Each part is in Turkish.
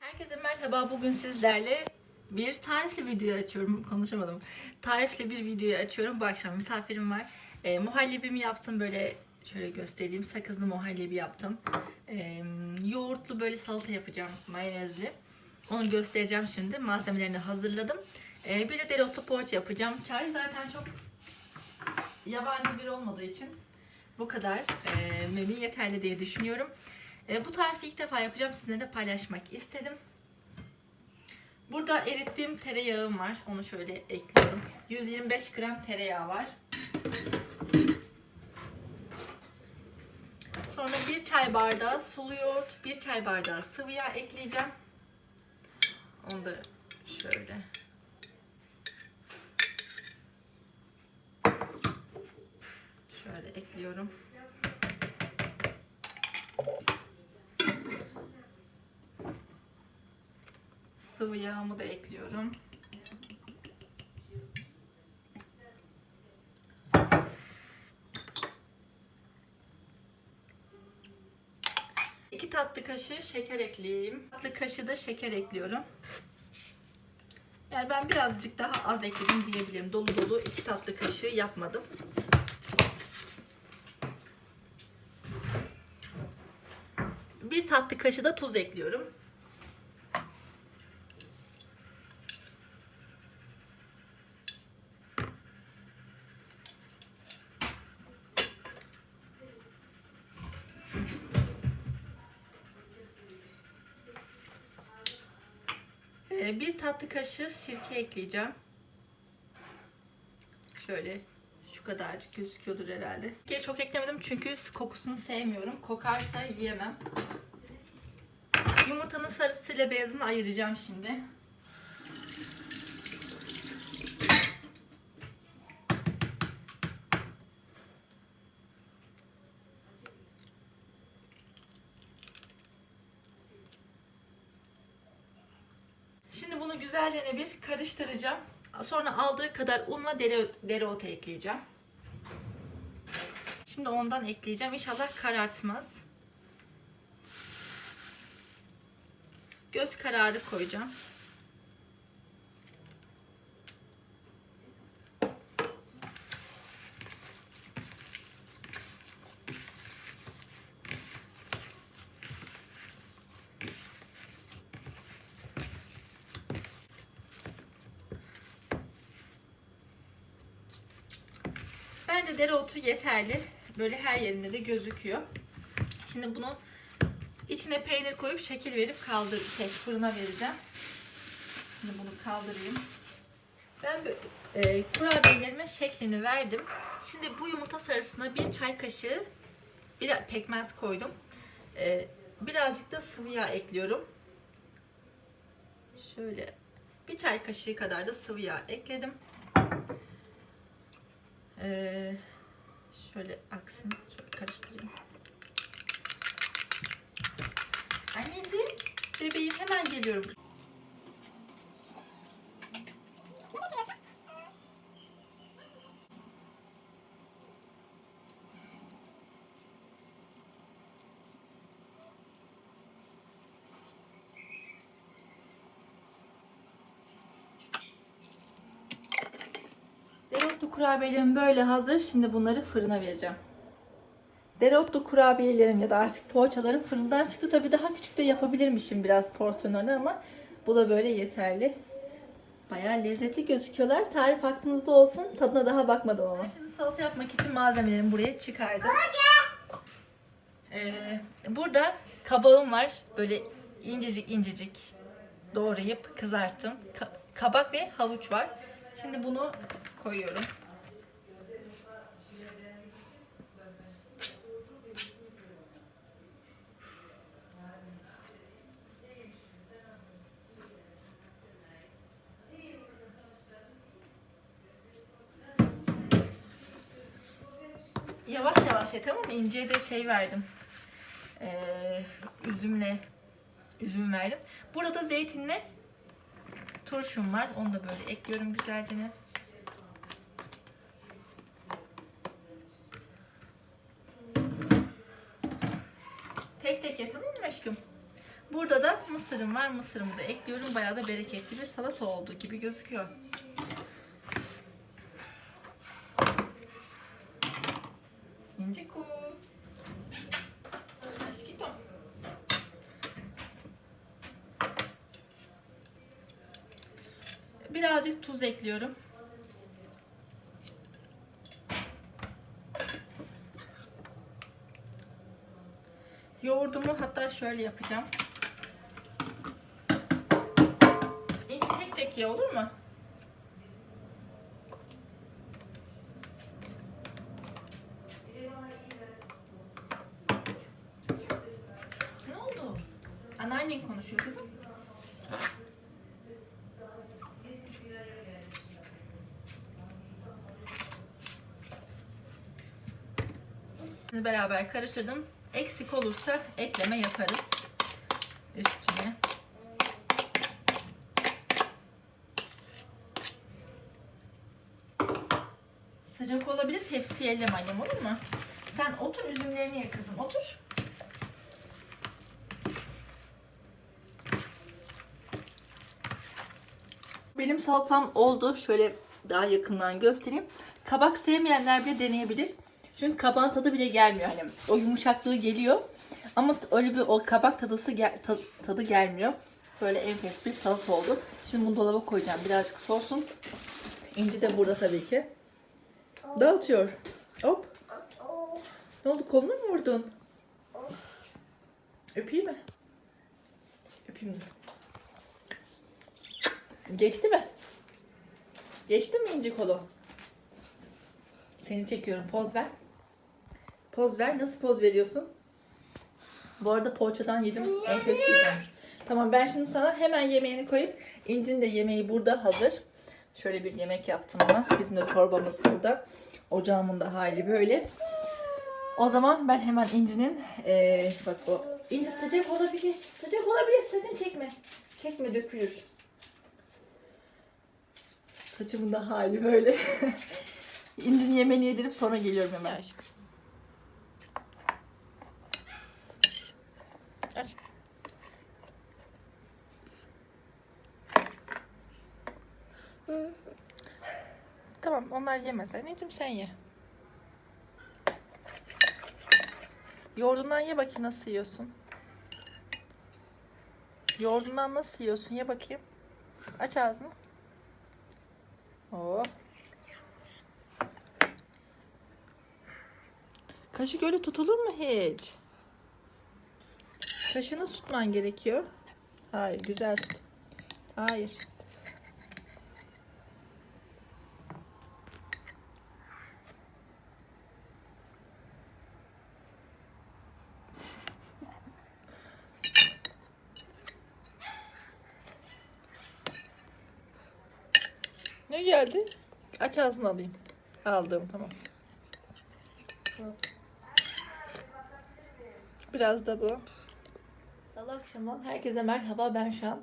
Herkese merhaba. Bugün sizlerle bir tarifli video açıyorum. Konuşamadım. Tarifli bir video açıyorum. Bu akşam misafirim var. E, muhallebimi yaptım böyle şöyle göstereyim. Sakızlı muhallebi yaptım. E, yoğurtlu böyle salata yapacağım mayonezli. Onu göstereceğim şimdi. Malzemelerini hazırladım. E, bir de dereotlu poğaça yapacağım. Çay zaten çok yabancı bir olmadığı için bu kadar e, menü yeterli diye düşünüyorum. E, bu tarifi ilk defa yapacağım. Sizinle de paylaşmak istedim. Burada erittiğim tereyağım var. Onu şöyle ekliyorum. 125 gram tereyağı var. Sonra bir çay bardağı sulu yoğurt, bir çay bardağı sıvı yağ ekleyeceğim. Onu da şöyle. Şöyle ekliyorum. Sıvı yağımı da ekliyorum. İki tatlı kaşığı şeker ekleyeyim. Tatlı kaşığı da şeker ekliyorum. Yani ben birazcık daha az ekledim diyebilirim. Dolu dolu iki tatlı kaşığı yapmadım. Bir tatlı kaşığı da tuz ekliyorum. Bir tatlı kaşığı sirke ekleyeceğim. Şöyle şu kadarcık gözüküyordur herhalde. Sirkeyi çok eklemedim çünkü kokusunu sevmiyorum. Kokarsa yiyemem. Yumurtanın sarısıyla beyazını ayıracağım şimdi. Şimdi bunu güzelce bir karıştıracağım. Sonra aldığı kadar un ve dere, dereotu ekleyeceğim. Şimdi ondan ekleyeceğim. İnşallah karartmaz. Göz kararı koyacağım. Bence dereotu yeterli. Böyle her yerinde de gözüküyor. Şimdi bunu içine peynir koyup şekil verip kaldır şey fırına vereceğim. Şimdi bunu kaldırayım. Ben e, kurabiyelerime şeklini verdim. Şimdi bu yumurta sarısına bir çay kaşığı bir pekmez koydum. E, birazcık da sıvı yağ ekliyorum. Şöyle bir çay kaşığı kadar da sıvı yağ ekledim. Ee, şöyle aksın. Şöyle karıştırayım. Anneciğim, bebeğim hemen geliyorum. Dereotlu kurabiyelerim böyle hazır. Şimdi bunları fırına vereceğim. Dereotlu kurabiyelerim ya da artık poğaçalarım fırından çıktı. Tabii daha küçük de yapabilirmişim biraz porsiyonlarını ama bu da böyle yeterli. Bayağı lezzetli gözüküyorlar. Tarif aklınızda olsun. Tadına daha bakmadım ama. Şimdi salata yapmak için malzemelerimi buraya çıkardım. Ee, burada kabağım var. Böyle incecik incecik doğrayıp kızarttım. Ka- kabak ve havuç var. Şimdi bunu koyuyorum. Yavaş yavaş et tamam mı? İnceye de şey verdim. Ee, üzümle üzüm verdim. Burada zeytinle turşum var. Onu da böyle ekliyorum güzelce. Tek tek ye tamam mı aşkım? Burada da mısırım var. Mısırımı da ekliyorum. Bayağı da bereketli bir salata oldu gibi gözüküyor. Tuz ekliyorum. Yoğurdumu hatta şöyle yapacağım. Tek tek ye olur mu? Ne oldu? Anneannen konuşuyor kızım. Şimdi beraber karıştırdım. Eksik olursa ekleme yaparım. Üstüne. Sıcak olabilir. Tepsiye annem olur mu? Sen otur üzümlerini ye kızım. Otur. Benim salatam oldu. Şöyle daha yakından göstereyim. Kabak sevmeyenler bile deneyebilir. Çünkü kabağın tadı bile gelmiyor. Hani o yumuşaklığı geliyor. Ama öyle bir o kabak tadısı gel- ta- tadı gelmiyor. Böyle enfes bir salata oldu. Şimdi bunu dolaba koyacağım. Birazcık soğusun. İnci de burada tabii ki. Dağıtıyor. Hop. Ne oldu? Kolunu mu vurdun? Öpeyim mi? Öpeyim mi? Geçti mi? Geçti mi inci kolu? Seni çekiyorum. Poz ver. Poz ver. Nasıl poz veriyorsun? Bu arada poğaçadan yedim. Enfes güzelmiş. Tamam ben şimdi sana hemen yemeğini koyup İnci'nin de yemeği burada hazır. Şöyle bir yemek yaptım ona. Bizim de çorbamız burada. Ocağımın da hali böyle. O zaman ben hemen İnci'nin eee, bak o İnci sıcak olabilir. Sıcak olabilir. Sakın çekme. Çekme dökülür. Saçımın da hali böyle. İnci'nin yemeğini yedirip sonra geliyorum hemen. Aç. Tamam onlar yemez. Anneciğim sen ye. Yoğurdundan ye bakayım nasıl yiyorsun. Yoğurdundan nasıl yiyorsun? Ye bakayım. Aç ağzını. Oo. Kaşık öyle tutulur mu hiç? Kaşını tutman gerekiyor. Hayır, güzel tut. Hayır. Ne geldi? Aç ağzını alayım. Aldım tamam. Biraz da bu. Salı akşamı herkese merhaba. Ben şu an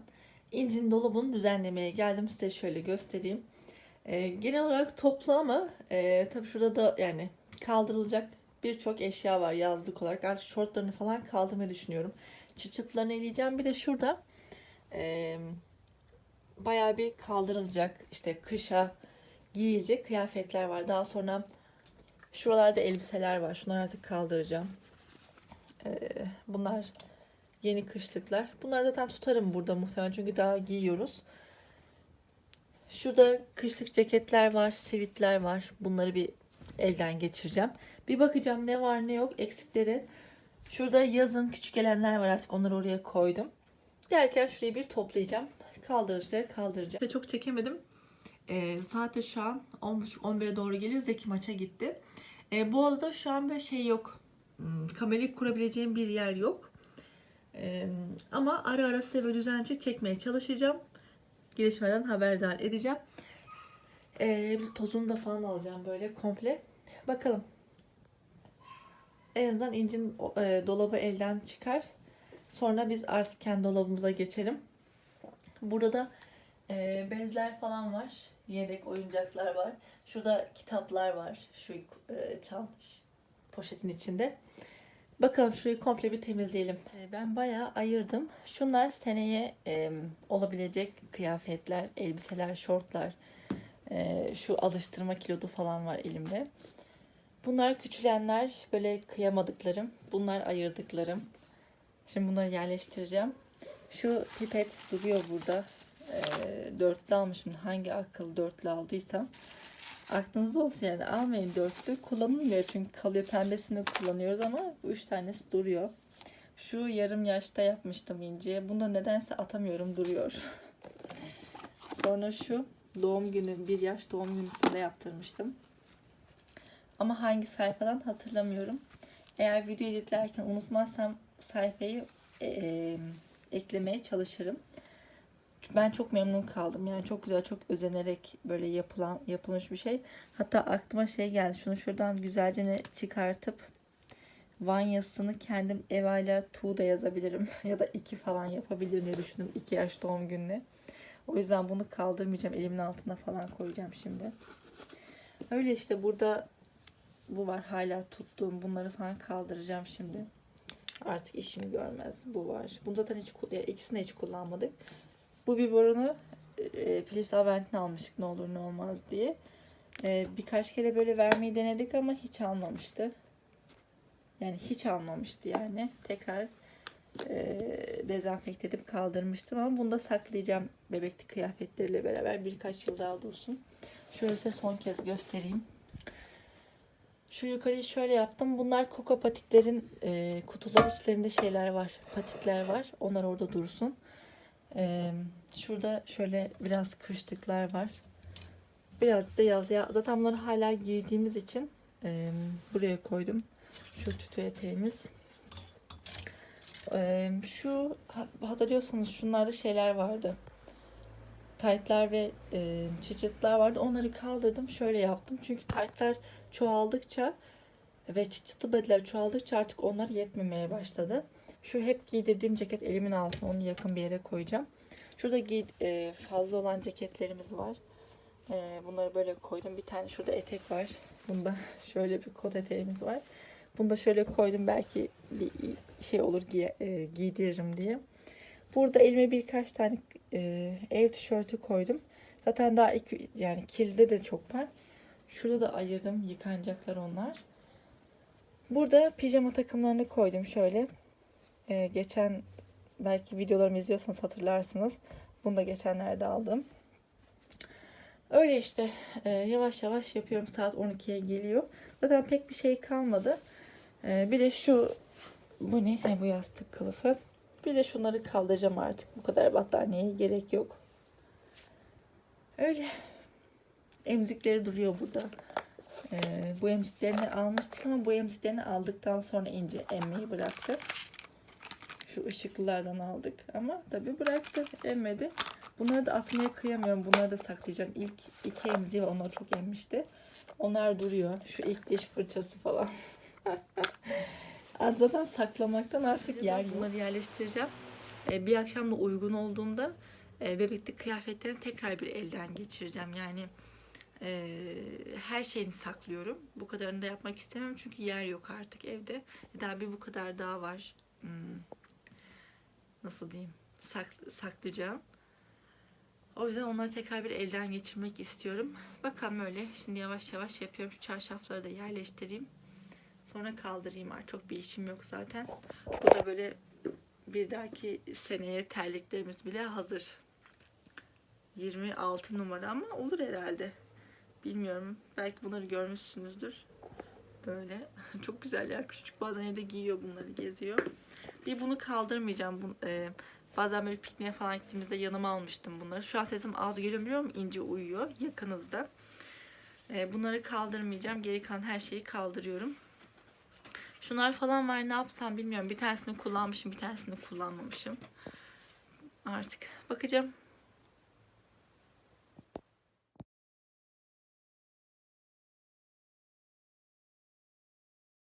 İnci'nin dolabını düzenlemeye geldim. Size şöyle göstereyim. Ee, genel olarak toplu ama e, tabii şurada da yani kaldırılacak birçok eşya var yazlık olarak. Artık şortlarını falan kaldırmayı düşünüyorum. Çıt çıtlarını eleyeceğim. Bir de şurada e, bayağı bir kaldırılacak işte kışa giyilecek kıyafetler var. Daha sonra şuralarda elbiseler var. Şunları artık kaldıracağım. Ee, bunlar yeni kışlıklar. Bunları zaten tutarım burada muhtemelen çünkü daha giyiyoruz. Şurada kışlık ceketler var, sivitler var. Bunları bir elden geçireceğim. Bir bakacağım ne var ne yok eksikleri. Şurada yazın küçük gelenler var artık onları oraya koydum. Derken şurayı bir toplayacağım. Kaldırıcıları kaldıracağım. İşte çok çekemedim. Ee, saat de şu an 10.30-11'e doğru geliyor. Zeki maça gitti. Ee, bu arada şu an böyle şey yok. Hmm, kamerayı kurabileceğim bir yer yok. Ee, ama ara ara size böyle düzenli çekmeye çalışacağım. Gelişmeden haberdar edeceğim. Ee, bir tozunu da falan alacağım böyle komple. Bakalım. En azından incin e, dolabı elden çıkar. Sonra biz artık kendi dolabımıza geçelim. Burada da e, bezler falan var. Yedek oyuncaklar var. Şurada kitaplar var. Şu e, çant poşetin içinde. Bakalım şurayı komple bir temizleyelim. Ee, Ben bayağı ayırdım. Şunlar seneye e, olabilecek kıyafetler, elbiseler, şortlar. Ee, şu alıştırma kilodu falan var elimde. Bunlar küçülenler, böyle kıyamadıklarım. Bunlar ayırdıklarım. Şimdi bunları yerleştireceğim. Şu pipet duruyor burada. Ee, dörtlü almışım. Hangi akıllı dörtlü aldıysam. Aklınızda olsun yani almayın dörtlü. Kullanılmıyor çünkü kalıyor pembesini kullanıyoruz ama bu üç tanesi duruyor. Şu yarım yaşta yapmıştım inciye. Bunu da nedense atamıyorum duruyor. Sonra şu doğum günü, bir yaş doğum günüsünde yaptırmıştım. Ama hangi sayfadan hatırlamıyorum. Eğer video editlerken unutmazsam sayfayı eee, eklemeye çalışırım. Ben çok memnun kaldım. Yani çok güzel, çok özenerek böyle yapılan yapılmış bir şey. Hatta aklıma şey geldi. Şunu şuradan güzelce ne çıkartıp Vanyasını kendim Eva'yla Tuğ'da yazabilirim. ya da iki falan yapabilirim diye düşündüm. iki yaş doğum gününe. O yüzden bunu kaldırmayacağım. Elimin altına falan koyacağım şimdi. Öyle işte burada bu var hala tuttuğum. Bunları falan kaldıracağım şimdi. Artık işimi görmez. Bu var. Bunu zaten hiç yani ikisini hiç kullanmadık. Bu biberonu e, Philips Avent'in almıştık ne olur ne olmaz diye. E, birkaç kere böyle vermeyi denedik ama hiç almamıştı. Yani hiç almamıştı yani. Tekrar e, dezenfekte edip kaldırmıştım ama bunu da saklayacağım bebeklik kıyafetleriyle beraber birkaç yıl daha dursun. Şöyle size son kez göstereyim. Şu yukarıyı şöyle yaptım. Bunlar koka patiklerin e, kutular içlerinde şeyler var. Patikler var. Onlar orada dursun. E, şurada şöyle biraz kışlıklar var. Biraz da yaz. Ya, zaten bunları hala giydiğimiz için e, buraya koydum. Şu tütü eteğimiz. E, şu ha- hatırlıyorsanız şunlarda şeyler vardı. Taytlar ve e, çıçıtlar vardı. Onları kaldırdım. Şöyle yaptım. Çünkü taytlar çoğaldıkça ve çıçıtlı bediler çoğaldıkça artık onlar yetmemeye başladı. Şu hep giydirdiğim ceket elimin altına onu yakın bir yere koyacağım. Şurada giy, e, fazla olan ceketlerimiz var. E, bunları böyle koydum. Bir tane şurada etek var. Bunda şöyle bir kot eteğimiz var. Bunu da şöyle koydum belki bir şey olur giy- e, giydiririm diye. Burada elime birkaç tane e, ev tişörtü koydum. Zaten daha iki, yani kirli de çok var. Şurada da ayırdım. Yıkanacaklar onlar. Burada pijama takımlarını koydum şöyle. Ee, geçen belki videolarımı izliyorsanız hatırlarsınız. Bunu da geçenlerde aldım. Öyle işte Ee, yavaş yavaş yapıyorum. Saat 12'ye geliyor. Zaten pek bir şey kalmadı. Ee, bir de şu bu ne? Ha, bu yastık kılıfı. Bir de şunları kaldıracağım artık. Bu kadar battaniyeye gerek yok. Öyle. Emzikleri duruyor burada. Ee, bu emziklerini almıştık ama bu emziklerini aldıktan sonra ince emmeyi bıraktı. Şu ışıklılardan aldık ama tabii bıraktı, emmedi. Bunları da atmaya kıyamıyorum. Bunları da saklayacağım. İlk iki emziği var. Onlar çok emmişti. Onlar duruyor. Şu ilk diş fırçası falan. Artık Zaten saklamaktan artık yer yok. Bunları yerleştireceğim. Ee, bir akşam da uygun olduğunda e, bebeklik kıyafetlerini tekrar bir elden geçireceğim. Yani e, her şeyini saklıyorum. Bu kadarını da yapmak istemem çünkü yer yok artık evde. Daha bir bu kadar daha var. Hmm, nasıl diyeyim? Sak- saklayacağım. O yüzden onları tekrar bir elden geçirmek istiyorum. Bakalım öyle. Şimdi yavaş yavaş yapıyorum. Şu çarşafları da yerleştireyim. Sonra kaldırayım artık. Çok bir işim yok zaten. Bu da böyle bir dahaki seneye terliklerimiz bile hazır. 26 numara ama olur herhalde. Bilmiyorum. Belki bunları görmüşsünüzdür. Böyle. Çok güzel ya. Küçücük bazen evde giyiyor bunları geziyor. Bir bunu kaldırmayacağım. Bu, e, bazen böyle pikniğe falan gittiğimizde yanıma almıştım bunları. Şu an sesim az geliyor biliyor musun? İnce uyuyor. Yakınızda. E, bunları kaldırmayacağım. Geri kalan her şeyi kaldırıyorum. Şunlar falan var ne yapsam bilmiyorum. Bir tanesini kullanmışım, bir tanesini kullanmamışım. Artık bakacağım.